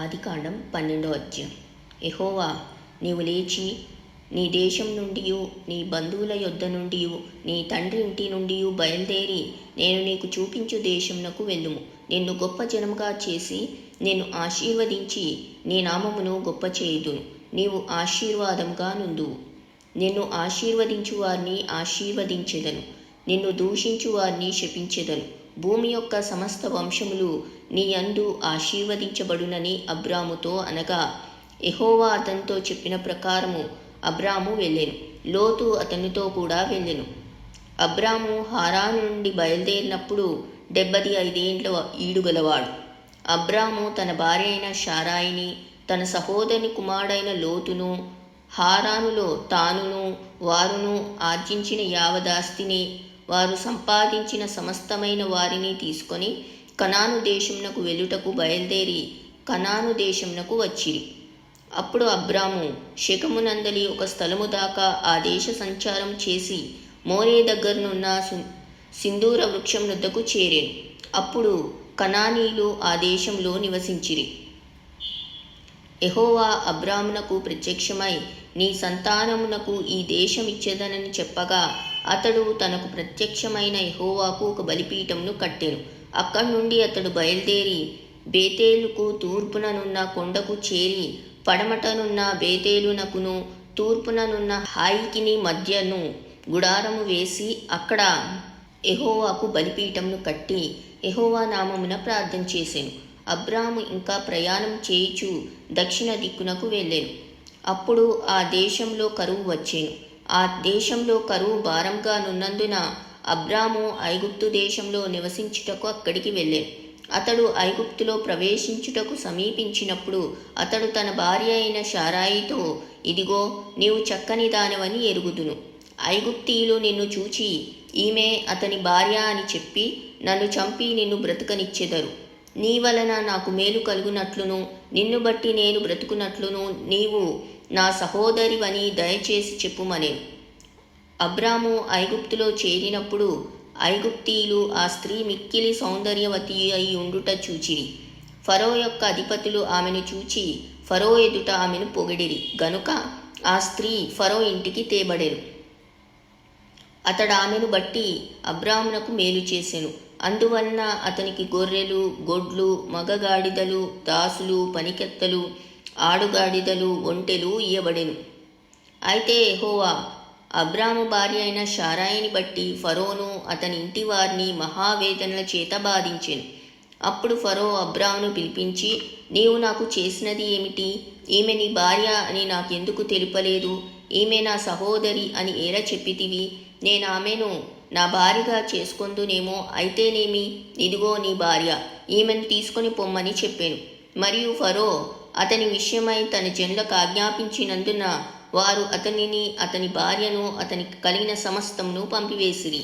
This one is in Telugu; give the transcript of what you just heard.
ఆదికాండం పన్నెండో అధ్యాయం. ఎహోవా నీవు లేచి నీ దేశం నుండి నీ బంధువుల యొద్ద నుండి నీ తండ్రి ఇంటి నుండి బయలుదేరి నేను నీకు చూపించు దేశమునకు వెళ్ళుము. నిన్ను గొప్ప జనముగా చేసి నిన్ను ఆశీర్వదించి నీ నామమును గొప్ప చేయుదును. నీవు ఆశీర్వాదంగా నుందువు నిన్ను ఆశీర్వదించు వారిని ఆశీర్వదించెదను. నిన్ను దూషించు వారిని శపించెదను. భూమి యొక్క సమస్త వంశములు నీ యందు ఆశీర్వదించబడునని అబ్రాముతో అనగా ఎహోవా అతనితో చెప్పిన ప్రకారము అబ్రాము వెళ్ళెను. లోతు అతనితో కూడా వెళ్ళెను. అబ్రాము హారాను నుండి బయలుదేరినప్పుడు డెబ్బది ఐదేండ్ల ఈడుగలవాడు అబ్రాము తన భార్య అయిన షారాయిని తన సహోదరుని కుమారుడైన లోతును హారానులో తానును వారును ఆర్జించిన యావదాస్తిని వారు సంపాదించిన సమస్తమైన వారిని తీసుకొని కనాను దేశమునకు వెలుటకు బయలుదేరి కనాను దేశమునకు వచ్చిరి. అప్పుడు అబ్రాము శకమునందలి ఒక స్థలము దాకా ఆ దేశ సంచారం చేసి మోరే దగ్గరనున్న సింధూర వృక్షం వద్దకు చేరాను. అప్పుడు కనానీలు ఆ దేశంలో నివసించిరి. ఎహోవా అబ్రామునకు ప్రత్యక్షమై నీ సంతానమునకు ఈ దేశం ఇచ్చేదనని చెప్పగా అతడు తనకు ప్రత్యక్షమైన ఎహోవాకు ఒక బలిపీఠంను కట్టెను. అక్కడి నుండి అతడు బయలుదేరి బేతేలుకు తూర్పుననున్న కొండకు చేరి పడమటనున్న బేతేలునకును తూర్పుననున్న హాయికిని మధ్యను గుడారము వేసి అక్కడ ఎహోవాకు బలిపీఠంను కట్టి ఎహోవా నామమున ప్రార్థన చేశాను అబ్రాము ఇంకా ప్రయాణం చేయుచు దక్షిణ దిక్కునకు వెళ్ళాను. అప్పుడు ఆ దేశంలో కరువు వచ్చాను. ఆ దేశంలో కరువు భారంగా నున్నందున అబ్రాము ఐగుప్తు దేశంలో నివసించుటకు అక్కడికి వెళ్ళాడు అతడు ఐగుప్తులో ప్రవేశించుటకు సమీపించినప్పుడు అతడు తన భార్య అయిన షారాయితో ఇదిగో నీవు చక్కని దానవని ఎరుగుదును. ఐగుప్తీయులు నిన్ను చూచి ఈమె అతని భార్య అని చెప్పి నన్ను చంపి నిన్ను బ్రతకనిచ్చెదరు. నీ వలన నాకు మేలు కలుగునట్లును నిన్ను బట్టి నేను బ్రతుకునట్లును నీవు నా సహోదరివని దయచేసి చెప్పుమనే. అబ్రాము ఐగుప్తులో చేరినప్పుడు ఐగుప్తీయులు ఆ స్త్రీ మిక్కిలి సౌందర్యవతి అయి ఉండుట చూచిరి. ఫరో యొక్క అధిపతులు ఆమెను చూచి ఫరో ఎదుట ఆమెను పొగిడిరి. గనుక ఆ స్త్రీ ఫరో ఇంటికి తేబడెను. అతడు ఆమెను బట్టి అబ్రాహ్మునకు మేలు చేసెను. అందువలన అతనికి గొర్రెలు గొడ్లు మగగాడిదలు దాసులు పనికెత్తలు ఆడుగాడిదలు ఒంటెలు ఇయ్యబడెను. అయితే ఎహోవా అబ్రాము భార్య అయిన షారాయిని బట్టి ఫరోను అతని ఇంటి వారిని మహావేదనల చేత బాధించెను. అప్పుడు ఫరో అబ్రామును పిలిపించి నీవు నాకు చేసినది ఏమిటి? ఈమె నీ భార్య అని నాకెందుకు తెలుపలేదు? ఈమె నా సహోదరి అని ఏలా చెప్పితివి? నేను ఆమెను నా భార్యగా చేసుకుందునేమో అయితేనేమి? ఇదిగో నీ భార్య ఈమెను తీసుకొని పొమ్మని చెప్పాను. మరియు ఫరో అతని విషయమై తన జనులకు ఆజ్ఞాపించినందున వారు అతనిని అతని భార్యను అతనికి కలిగిన సమస్తమును పంపివేసిరి.